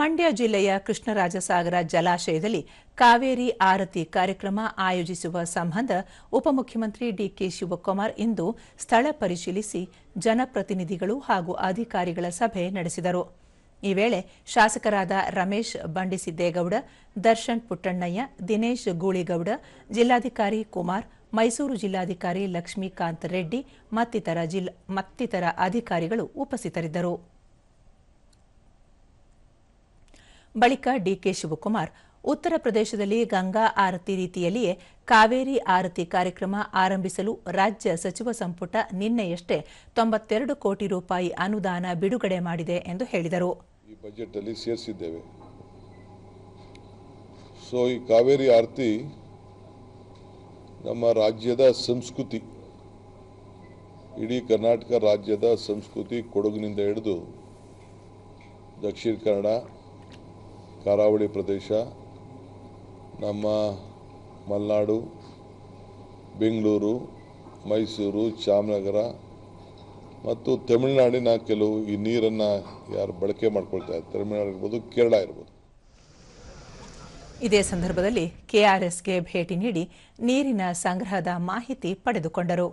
ಮಂಡ್ಯ ಜಿಲ್ಲೆಯ ಕೃಷ್ಣರಾಜಸಾಗರ ಜಲಾಶಯದಲ್ಲಿ ಕಾವೇರಿ ಆರತಿ ಕಾರ್ಯಕ್ರಮ ಆಯೋಜಿಸುವ ಸಂಬಂಧ ಉಪಮುಖ್ಯಮಂತ್ರಿ ಡಿಕೆ ಶಿವಕುಮಾರ್ ಇಂದು ಸ್ಥಳ ಪರಿಶೀಲಿಸಿ ಜನಪ್ರತಿನಿಧಿಗಳು ಹಾಗೂ ಅಧಿಕಾರಿಗಳ ಸಭೆ ನಡೆಸಿದರು. ಈ ವೇಳೆ ಶಾಸಕರಾದ ರಮೇಶ್ ಬಂಡಿಸಿದ್ದೇಗೌಡ, ದರ್ಶನ್ ಪುಟ್ಟಣ್ಣಯ್ಯ, ದಿನೇಶ್ ಗೂಳಿಗೌಡ, ಜಿಲ್ಲಾಧಿಕಾರಿ ಕುಮಾರ್, ಮೈಸೂರು ಜಿಲ್ಲಾಧಿಕಾರಿ ಲಕ್ಷ್ಮೀಕಾಂತ್ ರೆಡ್ಡಿ, ಮತ್ತಿತರ ಅಧಿಕಾರಿಗಳು ಉಪಸ್ಥಿತರಿದ್ದರು. ಬಳಿಕ ಡಿಕೆ ಶಿವಕುಮಾರ್, ಉತ್ತರ ಪ್ರದೇಶದಲ್ಲಿ ಗಂಗಾ ಆರತಿ ರೀತಿಯಲ್ಲಿಯೇ ಕಾವೇರಿ ಆರತಿ ಕಾರ್ಯಕ್ರಮ ಆರಂಭಿಸಲು ರಾಜ್ಯ ಸಚಿವ ಸಂಪುಟ ನಿನ್ನೆಯಷ್ಟೇ ತೊಂಬತ್ತೆರಡು ಕೋಟಿ ರೂಪಾಯಿ ಅನುದಾನ ಬಿಡುಗಡೆ ಮಾಡಿದೆ ಎಂದು ಹೇಳಿದರು. ಈ ಬಜೆಟಲ್ಲಿ ಸೇರಿಸಿದ್ದೇವೆ. ಸೊ ಈ ಕಾವೇರಿ ಆರತಿ ನಮ್ಮ ರಾಜ್ಯದ ಸಂಸ್ಕೃತಿ, ಇಡೀ ಕರ್ನಾಟಕ ರಾಜ್ಯದ ಸಂಸ್ಕೃತಿ ಕೊಡಗಿನಿಂದ ಹಿಡಿದು ದಕ್ಷಿಣ ಕನ್ನಡ ಕರಾವಳಿ ಪ್ರದೇಶ, ನಮ್ಮ ಮಲೆನಾಡು, ಬೆಂಗಳೂರು, ಮೈಸೂರು, ಚಾಮನಗರ ಮತ್ತು ತಮಿಳುನಾಡಿನ ಕೆಲವು ಈ ನೀರನ್ನು ಯಾರು ಬಳಕೆ ಮಾಡ್ಕೊಳ್ತಾ ಇದ್ದಾರೆ. ತಮಿಳುನಾಡು ಇರ್ಬೋದು, ಕೇರಳ ಇರ್ಬೋದು. ಇದೇ ಸಂದರ್ಭದಲ್ಲಿ ಕೆಆರ್ಎಸ್ಗೆ ಭೇಟಿ ನೀಡಿ ನೀರಿನ ಸಂಗ್ರಹದ ಮಾಹಿತಿ ಪಡೆದುಕೊಂಡರು.